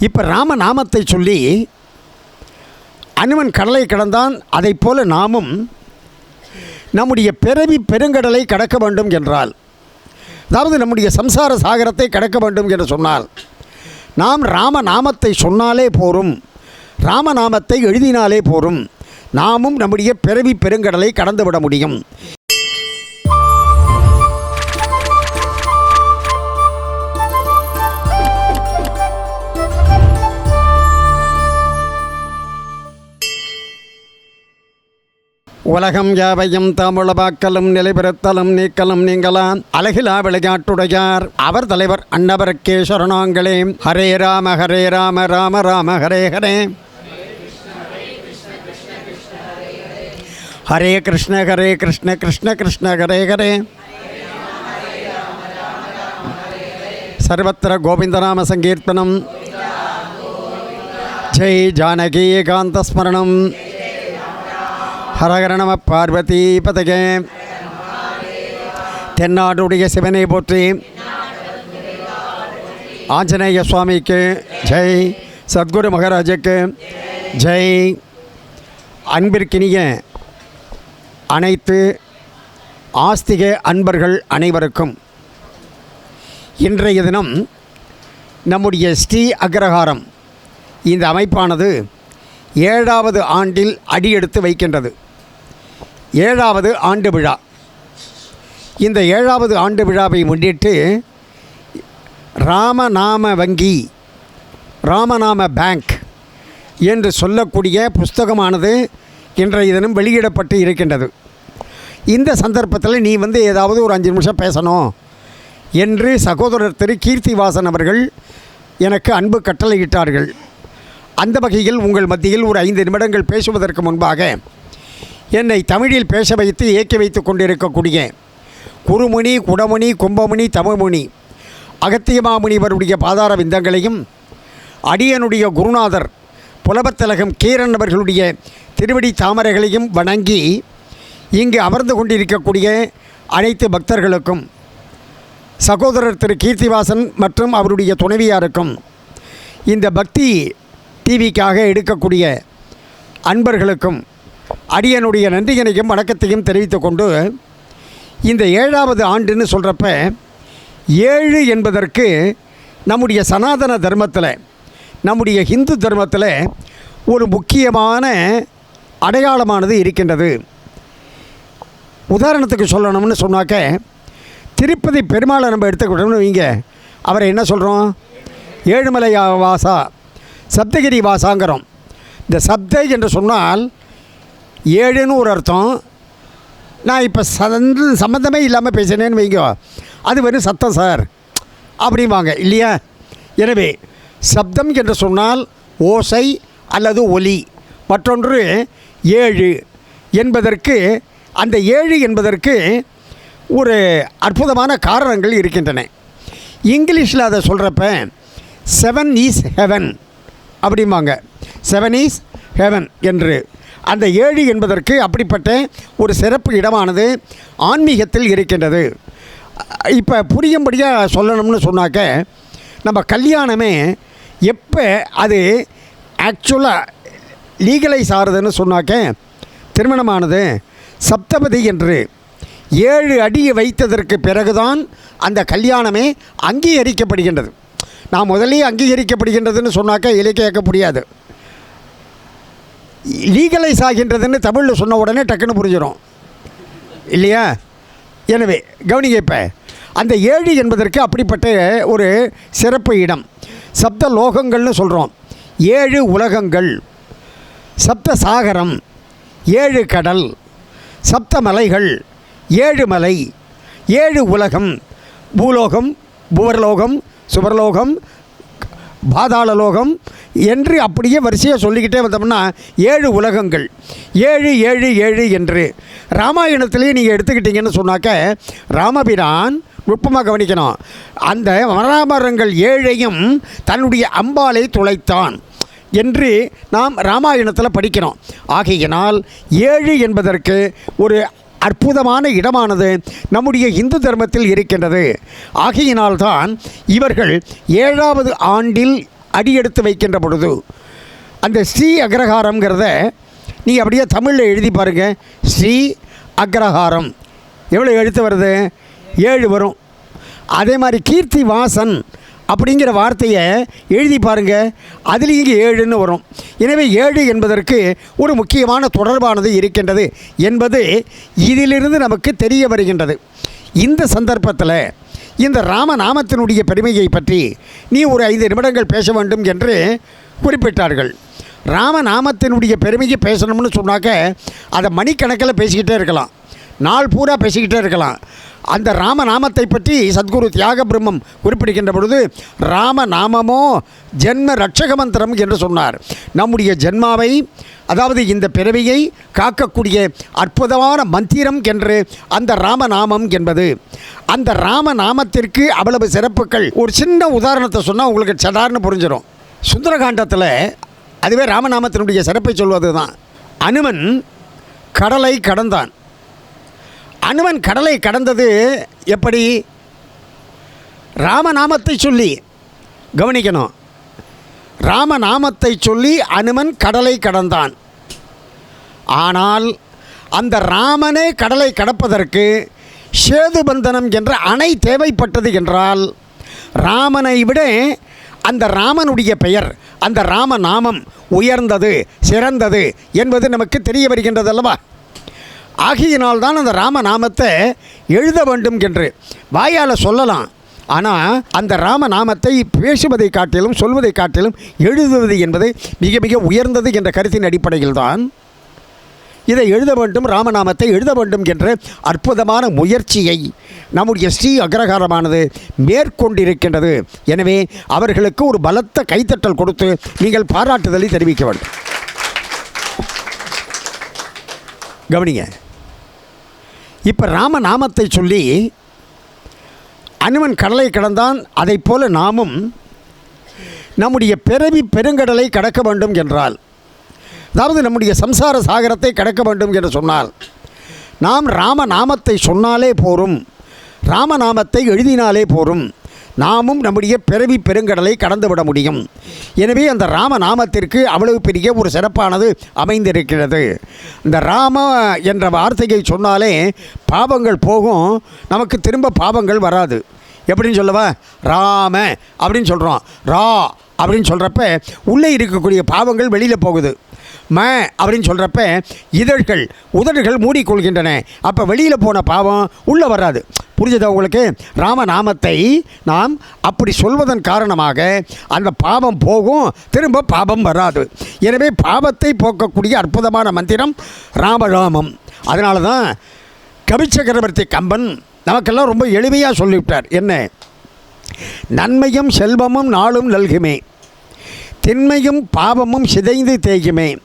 இப்போ ராம நாமத்தை சொல்லி அனுமன் கடலை கடந்தான் அதைப் போல நாமும் நம்முடைய பிறவி பெருங்கடலை கடக்க வேண்டும் என்றால் அதாவது நம்முடைய சம்சார சாகரத்தை கடக்க வேண்டும் என்று சொன்னால் நாம் ராம நாமத்தை சொன்னாலே போரும் ராமநாமத்தை எழுதினாலே போரும் நாமும் நம்முடைய பிறவி பெருங்கடலை கடந்துவிட முடியும். உலகம் யாவையும் தமிழபாக்கலும் நிலைபெறுத்தலும் நீக்கலும் நீங்களாம் அழகிலா விளையாட்டுடையார். அவர் தலைவர் அன்னவருக்கே சரணாங்களே. ஹரே ராம ஹரே ராம ராம ராம ஹரே ஹரே. ஹரே கிருஷ்ண ஹரே கிருஷ்ண கிருஷ்ண கிருஷ்ண ஹரே ஹரே. சர்வத்திர கோவிந்தநாம சங்கீர்த்தனம். ஜெய் ஜானகி காந்தஸ்மரணம். ஹரஹர நம பார்வதி பதகே. தென்னாடுடைய சிவனை போற்றி. ஆஞ்சநேய சுவாமிக்கு ஜெய். சத்குரு மகாராஜுக்கு ஜெய். அன்பிற்கினிய அனைத்து ஆஸ்திக அன்பர்கள் அனைவருக்கும் இன்றைய தினம் நம்முடைய ஸ்ரீ அக்ரஹாரம் இந்த அமைப்பானது ஏழாவது ஆண்டில் அடியெடுத்து வைக்கின்றது. ஏழாவது ஆண்டு விழா. இந்த ஏழாவது ஆண்டு விழாவை முன்னிட்டு ராமநாம வங்கி ராமநாம பேங்க் என்று சொல்லக்கூடிய புஸ்தகமானது இன்றைய தினம் வெளியிடப்பட்டு இருக்கின்றது. இந்த சந்தர்ப்பத்தில் நீ வந்து ஏதாவது ஒரு அஞ்சு நிமிஷம் பேசணும் என்று சகோதரர் திரு கீர்த்திவாசன் அவர்கள் எனக்கு அன்பு கட்டளையிட்டார்கள். அந்த வகையில் உங்கள் மத்தியில் ஒரு ஐந்து நிமிடங்கள் பேசுவதற்கு முன்பாக என்னை தமிழில் பேச வைத்து இயக்கி வைத்து கொண்டிருக்கக்கூடிய குருமுனி குடமுனி கும்பமுனி தமிழ்முனி அகத்தியமாமுனிவருடைய பாதார விந்தங்களையும் அடியனுடைய குருநாதர் புலபத்தலகம் கீரன் அவர்களுடைய திருவடி தாமரைகளையும் வணங்கி இங்கு அமர்ந்து கொண்டிருக்கக்கூடிய அனைத்து பக்தர்களுக்கும் சகோதரர் திரு கீர்த்திவாசன் மற்றும் அவருடைய துணைவியாருக்கும் இந்த பக்தி டிவிக்காக எடுக்கக்கூடிய அன்பர்களுக்கும் அடியனுடைய நன்றியினையும் வணக்கத்தையும் தெரிவித்து கொண்டு இந்த ஏழாவது ஆண்டுன்னு சொல்கிறப்ப ஏழு என்பதற்கு நம்முடைய சனாதன தர்மத்தில் நம்முடைய ஹிந்து தர்மத்தில் ஒரு முக்கியமான அடையாளமானது இருக்கின்றது. உதாரணத்துக்கு சொல்லணும்னு சொன்னாக்க திருப்பதி பெருமாளை நம்ம எடுத்துக்கிட்டோம்னு வைங்க. அவரை என்ன சொல்கிறோம் ஏழுமலை வாசா சப்தகிரி வாசாங்கிறோம். இந்த சப்தை என்று சொன்னால் ஏழுன்னு ஒரு அர்த்தம். நான் இப்போ சந்த சம்மந்தமே இல்லாமல் பேசினேன்னு வைங்க. அது வெறும் சத்தம் சார். அப்படிம்பாங்க. இல்லையா? எனவே சப்தம் என்று சொன்னால் ஓசை அல்லது ஒலி. மற்றொன்று ஏழு என்பதற்கு அந்த ஏழு என்பதற்கு ஒரு அற்புதமான காரணங்கள் இருக்கின்றன. இங்கிலீஷில் அதை சொல்கிறப்ப செவன் இஸ் ஹெவன் அப்படிம்பாங்க. செவன் இஸ் ஹெவன் என்று. அந்த ஏழு என்பதற்கு அப்படிப்பட்ட ஒரு சிறப்பு இடமானது ஆன்மீகத்தில் இருக்கின்றது. இப்போ புரியும்படியாக சொல்லணும்னு சொன்னாக்க நம்ம கல்யாணமே எப்போ அது ஆக்சுவலாக லீகலைஸ் ஆகுதுன்னு சொன்னாக்க திருமணமானது சப்தபதி என்று ஏழு அடியை வைத்ததற்கு பிறகுதான் அந்த கல்யாணமே அங்கீகரிக்கப்படுகின்றது. நான் முதலே அங்கீகரிக்கப்படுகின்றதுன்னு சொன்னாக்க இலக்கியக்க முடியாது. லீகலைஸ் ஆகின்றதுன்னு தமிழில் சொன்ன உடனே டக்குன்னு புரிஞ்சிடும் இல்லையா? எனவே கவனிங்க இப்போ அந்த ஏழு என்பதற்கு அப்படிப்பட்ட ஒரு சிறப்பு இடம். சப்த லோகங்கள்னு சொல்கிறோம் ஏழு உலகங்கள். சப்த சாகரம் ஏழு கடல் சப்த மலைகள் ஏழு மலை ஏழு உலகம் பூலோகம் புவர்லோகம் சுவர்லோகம் பாதாள லோகம் என்று அப்படியே வரிசையாக சொல்லிக்கிட்டே வந்தோம்னா ஏழு உலகங்கள். ஏழு ஏழு ஏழு என்று. ராமாயணத்திலேயே நீங்கள் எடுத்துக்கிட்டீங்கன்னு சொன்னாக்க ராமபிரான் நுட்பமாக கவனிக்கணும். அந்த வனராமரங்கள் ஏழையும் தன்னுடைய அம்பாலை துளைத்தான் என்று நாம் ராமாயணத்தில் படிக்கிறோம். ஆகையினால் ஏழு என்பதற்கு ஒரு அற்புதமான இடமானது நம்முடைய இந்து தர்மத்தில் இருக்கின்றது. ஆகையினால்தான் இவர்கள் ஏழாவது ஆண்டில் அடியெடுத்து வைக்கின்ற பொழுது அந்த ஸ்ரீ அக்ரஹாரம்ங்கிறத நீங்கள் அப்படியே தமிழில் எழுதி பாருங்கள் ஸ்ரீ அக்ரஹாரம். எவ்வளோ எழுத்து வருது? ஏழு வரும். அதே மாதிரி கீர்த்தி வாசன் அப்படிங்கிற வார்த்தையை எழுதி பாருங்கள் அதுலேயும் இங்கே ஏழுன்னு வரும். எனவே ஏழு என்பதற்கு ஒரு முக்கியமான தொடர்பானது இருக்கின்றது என்பது இதிலிருந்து நமக்கு தெரிய வருகின்றது. இந்த சந்தர்ப்பத்தில் இந்த ராமநாமத்தினுடைய பெருமையை பற்றி நீ ஒரு ஐந்து நிமிடங்கள் பேச வேண்டும் என்று குறிப்பிட்டார்கள். ராமநாமத்தினுடைய பெருமையை பேசணும்னு சொன்னாக்க அதை மணிக்கணக்கில் பேசிக்கிட்டே இருக்கலாம். நாள் பூரா பேசிக்கிட்டே இருக்கலாம். அந்த ராமநாமத்தை பற்றி சத்குரு தியாக பிரம்மம் குறிப்பிடுகின்ற பொழுது ராமநாமமோ ஜென்ம ரட்சக மந்திரம் என்று சொன்னார். நம்முடைய ஜென்மாவை அதாவது இந்த பிறவியை காக்கக்கூடிய அற்புதமான மந்திரம் என்று அந்த ராமநாமம் என்பது. அந்த ராமநாமத்திற்கு அவ்வளவு சிறப்புகள். ஒரு சின்ன உதாரணத்தை சொன்னால் உங்களுக்கு சடார்னு புரிஞ்சிடும் சுந்தரகாண்டத்தில் அதுவே ராமநாமத்தினுடைய சிறப்பை சொல்வது தான் அனுமன் கடலை கடந்தான். அனுமன் கடலை கடந்தது எப்படி? ராமநாமத்தை சொல்லி கவனிக்கணும். ராமநாமத்தை சொல்லி அனுமன் கடலை கடந்தான். ஆனால் அந்த ராமனே கடலை கடப்பதற்கு சேதுபந்தனம் என்ற அணை தேவைப்பட்டது என்றால் ராமனை விட அந்த ராமனுடைய பெயர் அந்த ராமநாமம் உயர்ந்தது சிறந்தது என்பது நமக்கு தெரிய வருகின்றது அல்லவா? ஆகையினால்தான் அந்த ராமநாமத்தை எழுத வேண்டும் என்று வாயால் சொல்லலாம். ஆனால் அந்த ராமநாமத்தை பேசுவதை காட்டிலும் சொல்வதை காட்டிலும் எழுதுவது என்பது மிக மிக உயர்ந்தது என்ற கருத்தின் அடிப்படையில் தான் இதை எழுத வேண்டும் ராமநாமத்தை எழுத வேண்டும் என்ற அற்புதமான முயற்சியை நம்முடைய ஸ்ரீ அக்ரகாரமானது மேற்கொண்டிருக்கின்றது. எனவே அவர்களுக்கு ஒரு பலத்த கைத்தட்டல் கொடுத்து நீங்கள் பாராட்டுதலை தெரிவிக்க வேண்டும். கவனிங்க. இப்போ ராமநாமத்தை சொல்லி அனுமன் கடலை கடந்தான் அதைப் போல நாமும் நம்முடைய பிறவி பெருங்கடலை கடக்க வேண்டும் என்றால் அதாவது நம்முடைய சம்சார சாகரத்தை கடக்க வேண்டும் என்று சொன்னால் நாம் ராமநாமத்தை சொன்னாலே போரும் ராமநாமத்தை எழுதினாலே போரும் நாமும் நம்முடைய பிறவி பெருங்கடலை கடந்து விட முடியும். எனவே அந்த ராம நாமத்திற்கு அவ்வளவு பெரிய ஒரு சிறப்பானது அமைந்திருக்கிறது. இந்த ராம என்ற வார்த்தையை சொன்னாலே பாவங்கள் போகும். நமக்கு திரும்ப பாவங்கள் வராது. எப்படின்னு சொல்லவா? ராம அப்படின்னு சொல்கிறோம் ரா அப்படின்னு சொல்கிறப்ப உள்ளே இருக்கக்கூடிய பாவங்கள் வெளியில் போகுது. ம அப்படின்னு சொல்கிறப்ப இதழ்கள் உதடுகள் மூடிக்கொள்கின்றன. அப்போ வெளியில் போன பாவம் உள்ளே வராது. புரிஞ்சதா உங்களுக்கு? ராமநாமத்தை நாம் அப்படி சொல்வதன் காரணமாக அந்த பாவம் போகும் திரும்ப பாவம் வராது. எனவே பாவத்தை போக்கக்கூடிய அற்புதமான மந்திரம் ராமராமம் அதனால தான் கவிச்சக்கரவர்த்தி கம்பன் நமக்கெல்லாம் ரொம்ப எளிமையாக சொல்லிவிட்டார். என்ன? நன்மையும் செல்வமும் நாளும் நல்குமே. திண்மையும் பாவமும் சிதைந்து தேய்க்குமே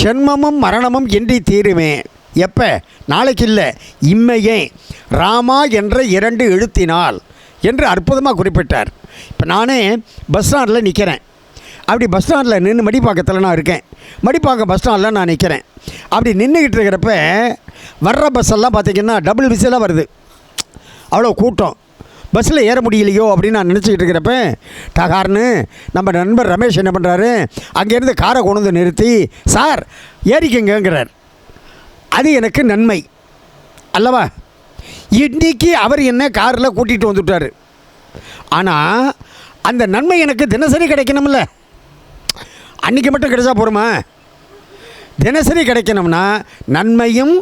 சென்மமும் மரணமும் இன்றி தீருமே. எப்போ? நாளைக்கு இல்லை இம்மையே. ராமா என்ற இரண்டு எழுத்தினால் என்று அற்புதமாக குறிப்பிட்டார். இப்போ நானே பஸ் ஸ்டாண்டில் நிற்கிறேன் அப்படி பஸ் ஸ்டாண்டில் நின்று மடிப்பாக்கத்தில் நான் இருக்கேன். மடிப்பாக்கம் பஸ் ஸ்டாண்டில் நான் நிற்கிறேன் அப்படி நின்றுக்கிட்டு இருக்கிறப்ப வர்ற பஸ்ஸெல்லாம் பார்த்திங்கன்னா டபுள் விசிலாக வருது. அவ்வளோ கூட்டம். பஸ்ஸில் ஏற முடியலையோ அப்படின்னு நான் நினச்சிக்கிட்டு இருக்கிறப்ப டகார்னு நம்ம நண்பர் ரமேஷ் என்ன பண்ணுறாரு அங்கேருந்து காரை கொண்டு வந்து நிறுத்தி சார் ஏறிக்கங்கிறார் அது எனக்கு நன்மை. அல்லவா? இன்னைக்கு அவர் என்ன காரில் கூட்டிகிட்டு வந்துட்டார். ஆனால் அந்த நன்மை எனக்கு தினசரி கிடைக்கணும்ல. அன்றைக்கி மட்டும் கிடைச்சா போகிறோமா தினசரி கிடைக்கணும்னா நன்மையும்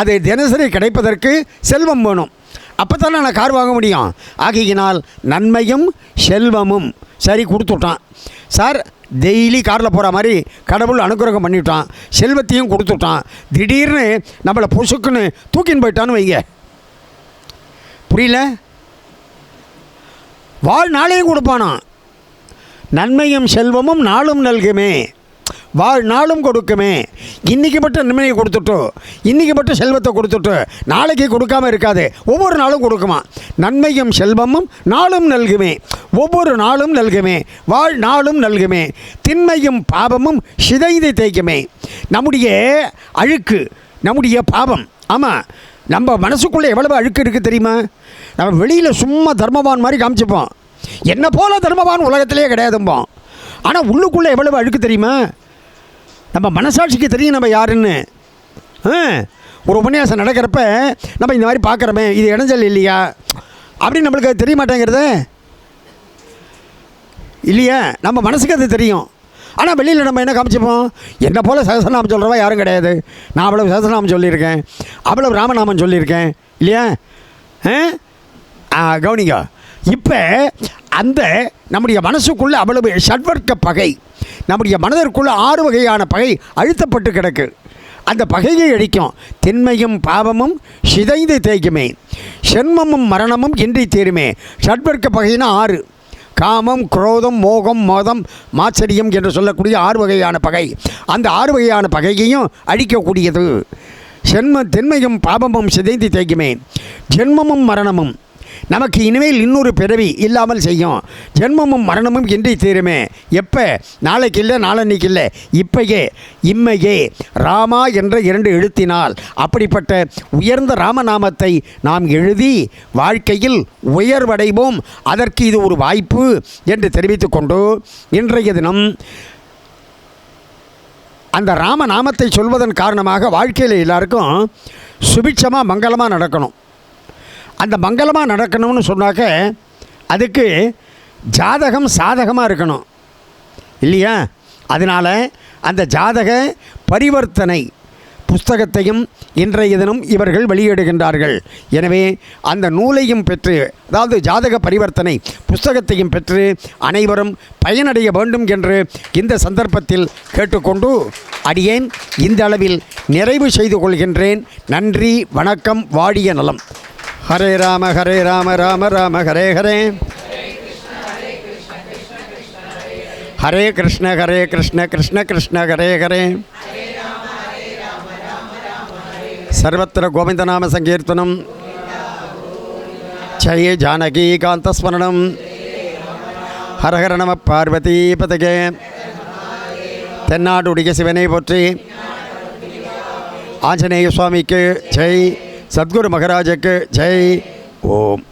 அது தினசரி கிடைப்பதற்கு செல்வம் வேணும். அப்போ தானே நான் கார் வாங்க முடியும்? ஆகையினால் நன்மையும் செல்வமும். சரி கொடுத்துட்டான். சார் டெய்லி காரில் போகிற மாதிரி கடவுள் அனுகிரகம் பண்ணிவிட்டான் செல்வத்தையும் கொடுத்துட்டான். திடீர்னு நம்மளை பொசுக்குன்னு தூக்கின்னு போயிட்டான்னு வைங்க. புரியல? வாழ்நாளையும் கொடுப்பானான் நன்மையும் செல்வமும் நாளும் நல்குமே. வாழ்நாளும் கொடுக்குமே. இன்றைக்கி மட்டும் நிம்மதியை கொடுத்துட்டு இன்றைக்கி மட்டும் செல்வத்தை கொடுத்துட்டு நாளைக்கு கொடுக்காம இருக்காது. ஒவ்வொரு நாளும் கொடுக்குமா? நன்மையும் செல்வமும் நாளும் நல்குமே. ஒவ்வொரு நாளும் நல்குமே. வாழ்நாளும் நல்குமே. திண்மையும் பாவமும் சிதைந்து தேய்க்குமே. நம்முடைய அழுக்கு நம்முடைய பாவம் ஆமாம் நம்ம மனசுக்குள்ளே எவ்வளவு அழுக்கு இருக்குது தெரியுமா? நம்ம வெளியில் சும்மா தர்மவான் மாதிரி காமிச்சுப்போம். என்ன போல தர்மவான் உலகத்திலே கிடையாதும்போம். ஆனால் உள்ளுக்குள்ளே எவ்வளவு அழுக்கு தெரியுமா? நம்ம மனசாட்சிக்கு தெரியும் நம்ம யாருன்னு. ஆ, ஒரு உபன்யாசம் நடக்கிறப்ப நம்ம இந்த மாதிரி பார்க்குறோமே இது இடைஞ்சல் இல்லையா? அப்படின்னு நம்மளுக்கு அது தெரிய மாட்டேங்கிறது? இல்லையா? நம்ம மனசுக்கு அது தெரியும். ஆனால் வெளியில் நம்ம என்ன காமிச்சிப்போம்? என்னை போல் சகசநாமம் சொல்கிறவா யாரும் கிடையாது. நான் அவ்வளவு சகசநாமம் சொல்லியிருக்கேன். அவ்வளவு ராமநாமம் சொல்லியிருக்கேன். இல்லையா? ஆ? ஆ இப்போ அந்த நம்முடைய மனசுக்குள்ளே அவ்வளவு ஷட்வர்க்க பகை. நம்முடைய மனதிற்குள்ள ஆறு வகையான பகை அழுத்தப்பட்டு கிடக்கு. அந்த பகையை அழிக்கும். திண்மையும் பாவமும் சிதைந்து தேய்க்குமே. சென்மமும் மரணமும் இன்றி தீருமே. ஷட்வர்க்க பகைனா ஆறு. காமம் குரோதம் மோகம் மோதம் மாச்சரியம் என்று சொல்லக்கூடிய ஆறு வகையான பகை. அந்த ஆறு வகையான பகையையும் அழிக்கக்கூடியது. சென்ம தென்மையும் பாபமும் சிதைந்து தேய்க்குமே. ஜென்மமும் மரணமும். நமக்கு இனிமேல் இன்னொரு பிறவி இல்லாமல் செய்யும். ஜென்மமும் மரணமும் இன்றி தீருமே. எப்போ? நாளைக்கு இல்லை நாளன்னைக்கு இல்லை இப்பயே இம்மையே. ராமா என்ற இரண்டு எழுத்தினால் அப்படிப்பட்ட உயர்ந்த ராமநாமத்தை நாம் எழுதி வாழ்க்கையில் உயர்வடைவோம். அதற்கு இது ஒரு வாய்ப்பு என்று தெரிவித்துக்கொண்டு இன்றைய தினம் அந்த ராமநாமத்தை சொல்வதன் காரணமாக வாழ்க்கையில் எல்லாருக்கும் சுபிட்சமாக மங்களமாக நடக்கணும். அந்த மங்களமாக நடக்கணும்னு சொன்னாக்க அதுக்கு ஜாதகம் சாதகமாக இருக்கணும். இல்லையா? அதனால் அந்த ஜாதக பரிவர்த்தனை புஸ்தகத்தையும் இன்றைய தினம் இவர்கள் வெளியிடுகின்றார்கள். எனவே அந்த நூலையும் பெற்று அதாவது ஜாதக பரிவர்த்தனை புஸ்தகத்தையும் பெற்று அனைவரும் பயனடைய வேண்டும் என்று இந்த சந்தர்ப்பத்தில் கேட்டுக்கொண்டு அடியேன். இந்த அளவில் நிறைவு செய்து கொள்கின்றேன். நன்றி வணக்கம் வாடிய நலம். ஹரே ராம ஹரே ராம ராம ராம ஹரே ஹரே. ஹரே கிருஷ்ண ஹரே கிருஷ்ண கிருஷ்ண கிருஷ்ண ஹரே ஹரே. சர்வத்திர கோவிந்தநாம சங்கீர்த்தனம். ஜெய ஜானகீகாந்தஸ்மரணம் ஹரஹர நம பார்வதி பதகே. தென்னாடுடைய சிவனை போற்றி. ஆஞ்சநேய சுவாமிக்கு ஜெய். சத்குரு மகராஜக்கு ஜெய். ஓம்.